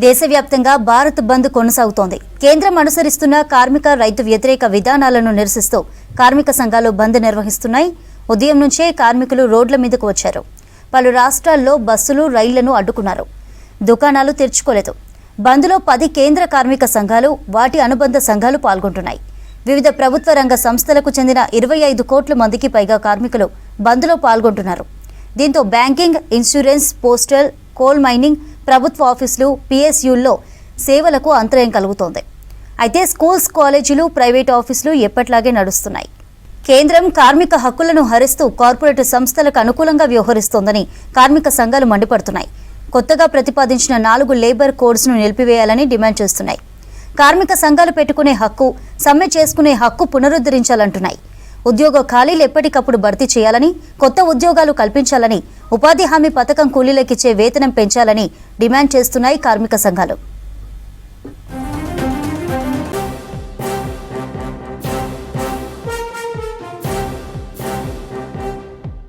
దేశవ్యాప్తంగా భారత్ బంద్ కొనసాగుతోంది. కేంద్రం అనుసరిస్తున్న కార్మిక రైతు వ్యతిరేక విధానాలను నిరసిస్తూ కార్మిక సంఘాలు బంద్ నిర్వహిస్తున్నాయి. ఉదయం నుంచే కార్మికులు రోడ్ల మీదకు వచ్చారు. పలు రాష్ట్రాల్లో బస్సులు రైళ్ళను అడ్డుకున్నారు. దుకాణాలు తెరుచుకోలేదు. బంద్లో పది కేంద్ర కార్మిక సంఘాలు వాటి అనుబంధ సంఘాలు పాల్గొంటున్నాయి. వివిధ ప్రభుత్వ రంగ సంస్థలకు చెందిన ఇరవై ఐదు కోట్ల మందికి పైగా కార్మికులు బంద్లో పాల్గొంటున్నారు. దీంతో banking insurance postal coal mining ప్రభుత్వ ఆఫీసులు పిఎస్యుల్లో సేవలకు అంతరాయం కలుగుతోంది. అయితే స్కూల్స్ కాలేజీలు ప్రైవేట్ ఆఫీసులు ఎప్పట్లాగే నడుస్తున్నాయి. కేంద్రం కార్మిక హక్కులను హరిస్తూ కార్పొరేట్ సంస్థలకు అనుకూలంగా వ్యవహరిస్తోందని కార్మిక సంఘాలు మండిపడుతున్నాయి. కొత్తగా ప్రతిపాదించిన నాలుగు లేబర్ కోడ్స్ను నిలిపివేయాలని డిమాండ్ చేస్తున్నాయి. కార్మిక సంఘాలు పెట్టుకునే హక్కు సమ్మె చేసుకునే హక్కు పునరుద్ధరించాలంటున్నాయి. ఉద్యోగ ఖాళీలు ఎప్పటికప్పుడు భర్తీ చేయాలని కొత్త ఉద్యోగాలు కల్పించాలని ఉపాధి హామీ పథకం కూలీలకిచ్చే వేతనం పెంచాలని డిమాండ్ చేస్తున్నాయి కార్మిక సంఘాలు.